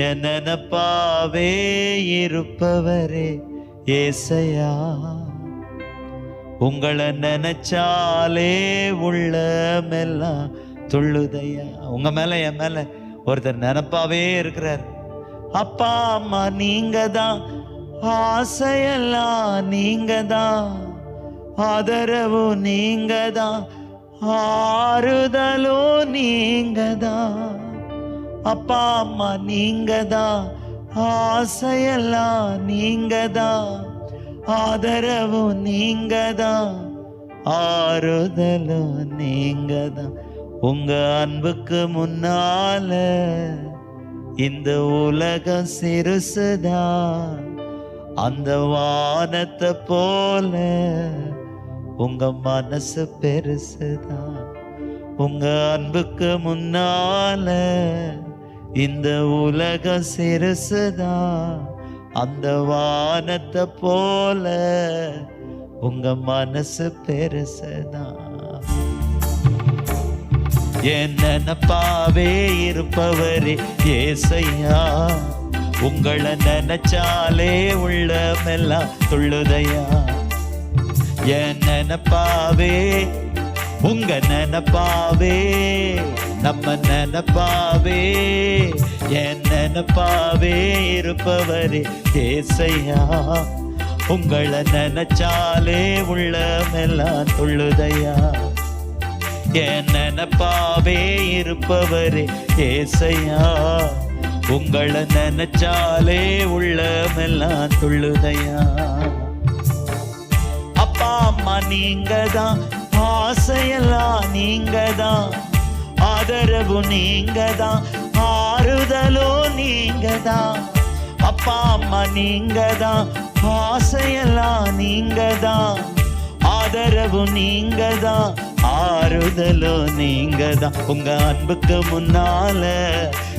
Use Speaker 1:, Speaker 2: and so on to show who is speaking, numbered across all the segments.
Speaker 1: என்னப்பாவே இருப்பவரே ஏசையா. உங்களை நினைச்சாலே உள்ளமெல்லாம் துள்ளுதையா உங்க மேல என் மேல ஒருத்தர் நினப்பாவே இருக்கிறார். அப்பா அம்மா நீங்க தான் ஆசையெல்லாம் நீங்க தான் ஆதரவு நீங்க தான் ஆறுதலும் நீங்க தான் அப்பா அம்மா நீங்க தான் ஆசையெல்லாம் நீங்க தான் ஆதரவு நீங்க தான் ஆறுதலும் நீங்க தான் உங்க அன்புக்கு முன்னால இந்த உலகம் சிறுசுதான் அந்த வானத்தை போல உங்க மனசு பெருசுதான் உங்க அன்புக்கு முன்னால இந்த உலக சிறுசுதா அந்த வானத்தை போல உங்க மனசு பெருசுதான் என் நினப்பாவே இருப்பவரே ஏசையா உங்களை நினைச்சாலே உள்ளமெல்லாம் துள்ளுதையா என் நினப்பாவே உங்க நினப்பாவே நம்ம நினப்பாவே என் நினப்பாவே இருப்பவரே ஏசையா உங்களை நினைச்சாலே உள்ளமெல்லாம் துள்ளுதையா. என் நினப்பாவே இருப்பவரே ஏசையா உங்களை நினைச்சாலே உள்ளமெல்லாம் துள்ளுதையா. அப்பா அம்மா நீங்க தான் ஆசையெல்லாம் நீங்க தான் ஆதரவு நீங்க தான் ஆறுதலும் நீங்க தான் அப்பா அம்மா நீங்க தான் ஆசையெல்லாம் நீங்க தான் ஆதரவு நீங்க தான் ஆறுதலும் நீங்க தான் உங்க அன்புக்கு முன்னால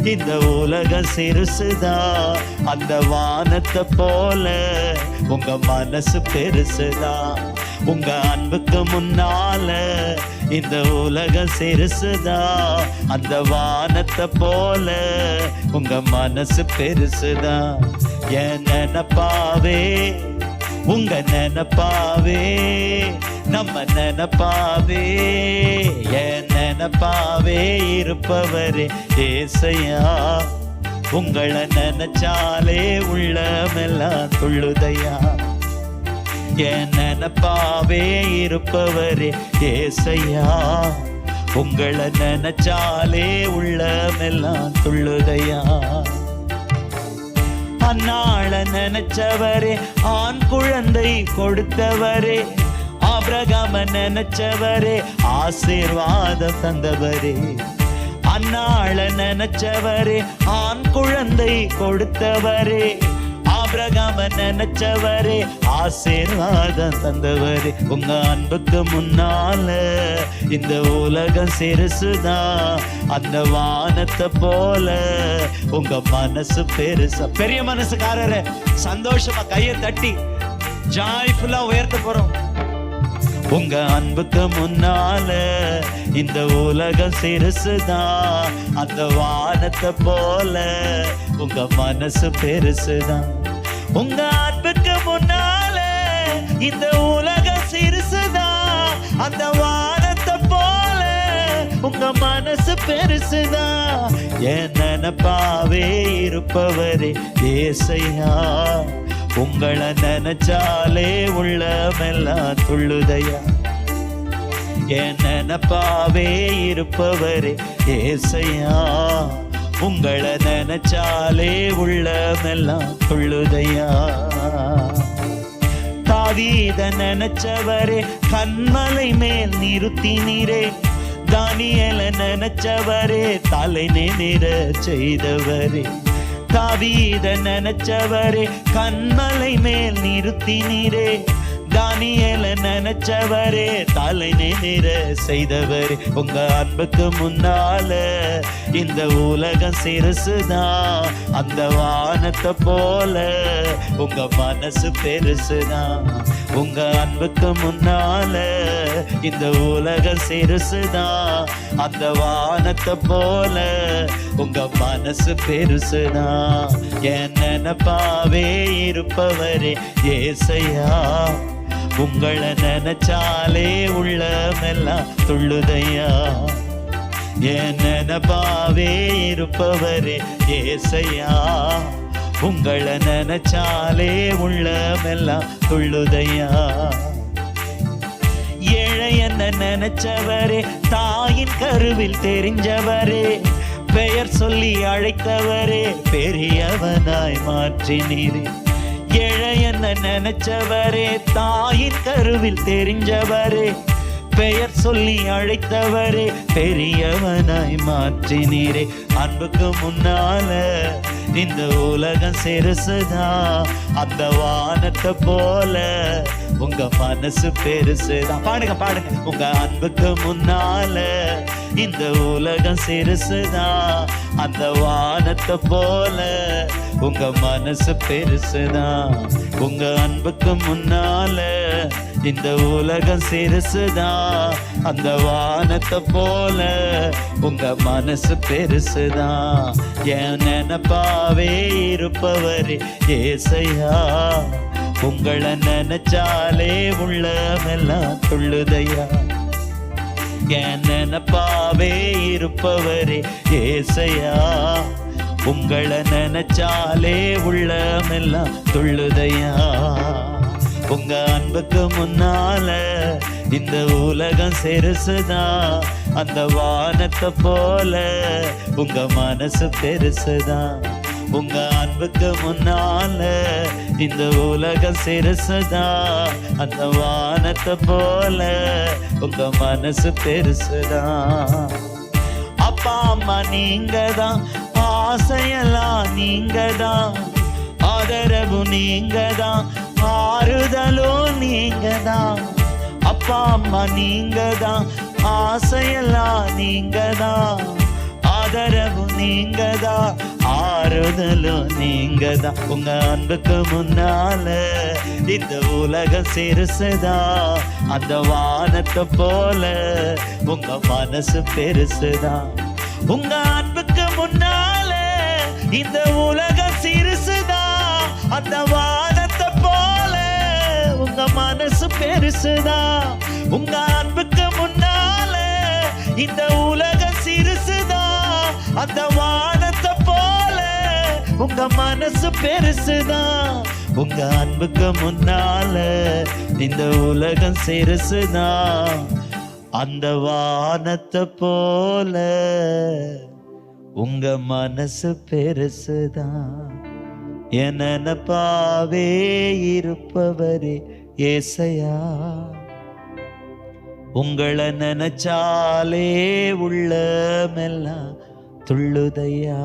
Speaker 1: இந்த உலகம் சிறுசுதா? அந்த வானத்தை போல உங்க மனசு பெருசுதான் உங்க அன்புக்கு முன்னால இந்த உலக சிறுசுதா. அந்த வானத்தை போல உங்க மனசு பெருசுதா. என் நினப்பாவே உங்க நினப்பாவே நம்ம நினப்பாவே. என் நினப்பாவே இருப்பவரே ஏசையா. உங்களை நினைச்சாலே உள்ளமெல்லாம் துள்ளுதையா. என் நினப்பாவே இருப்பவரே ஏசையா. உங்களை நினைச்சாலே உள்ளமெல்லாம் துள்ளுதையா. அந்நாள நினைச்சவரே ஆண் குழந்தை கொடுத்தவரே. ஆபிரகாம நினைச்சவரே ஆசீர்வாதம் தந்தவரே. அந்நாள நினைச்சவரே ஆண் குழந்தை கொடுத்தவரே. ஆபிரகாம நினைச்சவரே ஆசீர்வாதம் தந்தவரே. உங்க அன்புக்கு முன்னால இந்த உலகம் சிறுசுதான் அந்த வானத்தை போல உங்க மனசு பெருசா. பெரிய மனசுக்காரரு சந்தோஷமா கையை தட்டி ஜாய்ஃபுல்லா உயர்த்த போறோம். உங்க அன்புக்கு முன்னால இந்த உலகம் சிறுசுதான் அந்த வானத்தை போல உங்க மனசு பெருசுதான் உங்க அன்புக்கு முன்னால இந்த உலக சிறுசுதான் அந்த வானத்தை போல உங்க மனசு பெருசுதான் என் நினப்பாவே இருப்பவரே ஏசையா உங்களை நினைச்சாலே உள்ளமெல்லாம் துள்ளுதையா. என் நினப்பாவே இருப்பவரே ஏசையா உங்களை நினைச்சாலே உள்ளமெல்லாம் துள்ளுதையா தாவீத நினைச்சவரே கண்மலை மேல் நிறுத்தினீரே. தானியல நினைச்சவரே தலை நிற செய்தவரே. தாவீத நினைச்சவரே கண்மலை மேல் நிறுத்தினீரே. தானியல நினைச்சவரே தலை நிற செய்தவரே. உங்க அன்புக்கு முன்னால இந்த உலகம் சிறுசுதான் அந்த வானத்தை போல உங்க மனசு பெருசுதான் உங்க அன்புக்கு முன்னால இந்த உலகம் சிறுசுதான் அந்த வானத்தை போல உங்க மனசு பெருசுதான் என் நினப்பாவே இருப்பவரே ஏசையா. உங்களை நினைச்சாலே உள்ளமெல்லாம் துள்ளுதையா என் நினப்பாவே இருப்பவரே ஏசையா? உங்களை நினைச்சாலே உள்ளமெல்லாம் துள்ளுதையா ஏழை என்ன நினைச்சவரே தாயின் கருவில் தெரிஞ்சவரே பெயர் சொல்லி அழைத்தவரே பெரியவனாய் மாற்றினீரே. ஏழை காண நினைச்சவரே தாயின் கருவில் தெரிஞ்சவரே பெயர் சொல்லி அழைத்தவரே பெரியவனாய் மாற்றினீரே. அன்புக்கு முன்னால இந்த உலகம் சிறுசுதான் அந்த வானத்தை போல உங்க மனசு பெருசுதான் பாடுங்க பாடுங்க. உங்க அன்புக்கு முன்னால இந்த உலகம் சிறுசுதான் அந்த வானத்தை போல உங்க மனசு பெருசுதான் உங்க அன்புக்கு முன்னால இந்த உலகம் சிறுசுதான் அந்த வானத்தை போல உங்க மனசு பெருசுதான் என் நினப்பாவே இருப்பவரே ஏசையா. உங்களை நினைச்சாலே உள்ளமெல்லாம் துள்ளுதையா. என் நினப்பாவே இருப்பவரே ஏசையா. உங்களை நினைச்சாலே உள்ளமெல்லாம் துள்ளுதையா உங்க அன்புக்கு முன்னால இந்த உலகம் சிறுசுதான் அந்த வானத்தை போல உங்க மனசு பெருசுதான் உங்க அன்புக்கு முன்னால இந்த உலகம் சிறுசுதா அந்த வானத்தை போல உங்க மனசு பெருசுதா. அப்பா அம்மா நீங்க தான் ஆசையெல்லாம் நீங்க தான் ஆதரவு நீங்க தான் ஆறுதலும் நீங்க தான் அப்பா அம்மா நீங்க தான் ஆசையெல்லாம் நீங்க தான் ஆதரவு நீங்க தான் ஆறுதலும் நீங்க தான் உங்க அன்புக்கு முன்னால இந்த உலகம் சிறுசுதா. அந்த வானத்தை போல உங்க மனசு பெருசுதான் உங்க அன்புக்கு முன்னால இந்த உலகம் சிறுசுதா. அந்த வானத்தை போல உங்க மனசு பெருசுதா. உங்க அன்புக்கு முன்னால இந்த உலகம் சிறுசுதா. அந்த வானத்தை போல உங்க மனசு பெருசுதான் உங்க அன்புக்கு முன்னால இந்த உலகம் சிறுசுதான் அந்த வானத்தை போல உங்க மனசு பெருசுதான் என் பாவே இருப்பவரே ஏசையா. உங்களை நினைச்சாலே உள்ளமெல்லாம் துள்ளுதையா.